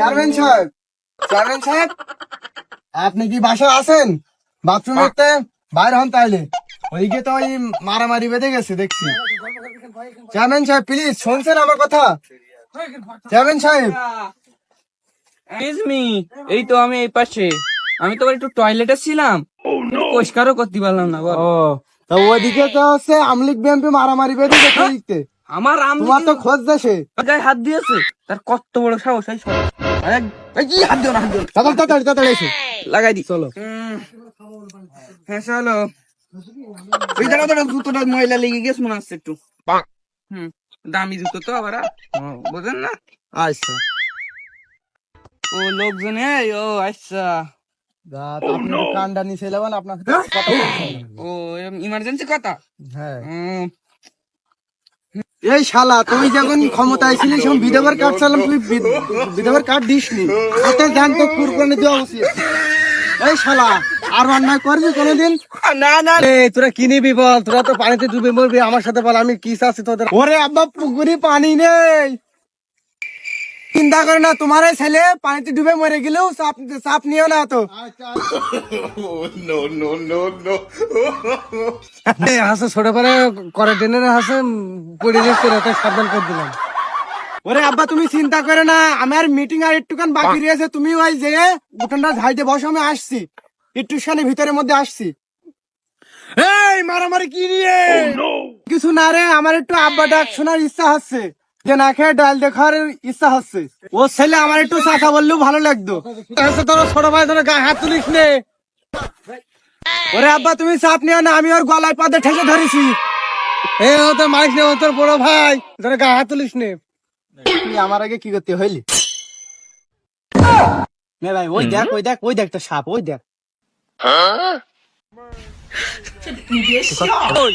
Chairman সাহেব chairman সাহেব আপনি কি বাসায় আছেন? বাথরুমে একটা বাইরে হন তাইলে। ওইদিকে তো ওই মারামারি বেঁধে গেছে দেখছি। চেয়ারম্যান সাহেব প্লিজ শুনছেন আমার কথা? চেয়ারম্যান সাহেব। মি এই তো আমি এই পাশে। আমি তো একটু টয়লেটে ছিলাম। একটু পরিষ্কারও করতে পারলাম না ও তো ওইদিকে তো হচ্ছে আমলিক বিএমপি মারামারি বেঁধে গেছে আমার আম তোমার তো খোঁজ দেশে গায়ে হাত দিয়েছে তার কত বড় সাহস এই সব কি হাত দিও না হাত দিও। তাড়াতাড়ি তাড়াতাড়ি তাড়াতাড়ি এসো। লাগাই দি। চলো। হ্যাঁ চলো। ওই জুতোটা ময়লা লেগে গেছে মনে হচ্ছে একটু। হুম দামি জুতো তো আবার বোঝেন না? আচ্ছা। ও লোকজন এই, ও আচ্ছা। রাত আপনি তো কানটা নিচে নেবেন আপনার না। ও ইমার্জেন্সি কথা? হ্যাঁ। এই শালা তুমি যখন ক্ষমতায় ছিলে যখন বিধবার কার্ড চালাম তুই বিধবার কার্ড দিসনি। হাতে জান তো কুরবানি দেওয়া উচিত। এই শালা আর অন্যায় করবি কোনোদিন? না না। রে তোরা কি নিবি বল? তোরা তো পানিতে ডুবে মরবি। আমার সাথে বল আমি কি চাচ্ছি তোদের? ওরে আব্বা পুকুরি পানি নেই। চিন্তা করে না তোমার ছেলে পানিতে ডুবে মরে গেলেও চাপ চাপ নিও না তো হাসে ছোট করে করে টেনের হাসে পড়ে যাচ্ছে সাবধান করে দিলাম। ওরে আব্বা তুমি চিন্তা করে না আমার মিটিং আর একটুখান বাকি রয়েছে তুমি ওই যে উঠানটা ঝাইতে বসো আমি আসছি। একটুখানি ভিতরের মধ্যে আসছি। এই মারামারি কি নিয়ে? কিছু না রে আমার একটু আব্বা ডাক শোনার ইচ্ছা হচ্ছে। যে না খেয়ে ডাল দেখার ইচ্ছা হচ্ছে। ও ছেলে আমার একটু বললেও ভালো লাগতো। তোর ছোট ভাই তোর গায়ে হাত তুলিস নে। ওরে আব্বা তুমি চাপ নিও না আমি ওর গলায় পাতে ঠেসে ধরেছি। এ ও তোর মারিস নে ও তোর বড় ভাই তোর গায়ে হাত তুলিস নে। তুই আমার আগে কি করতে হইলি? নে ভাই ওই দেখ ওই দেখ ওই দেখ একটা সাপ ওই দেখ। ওই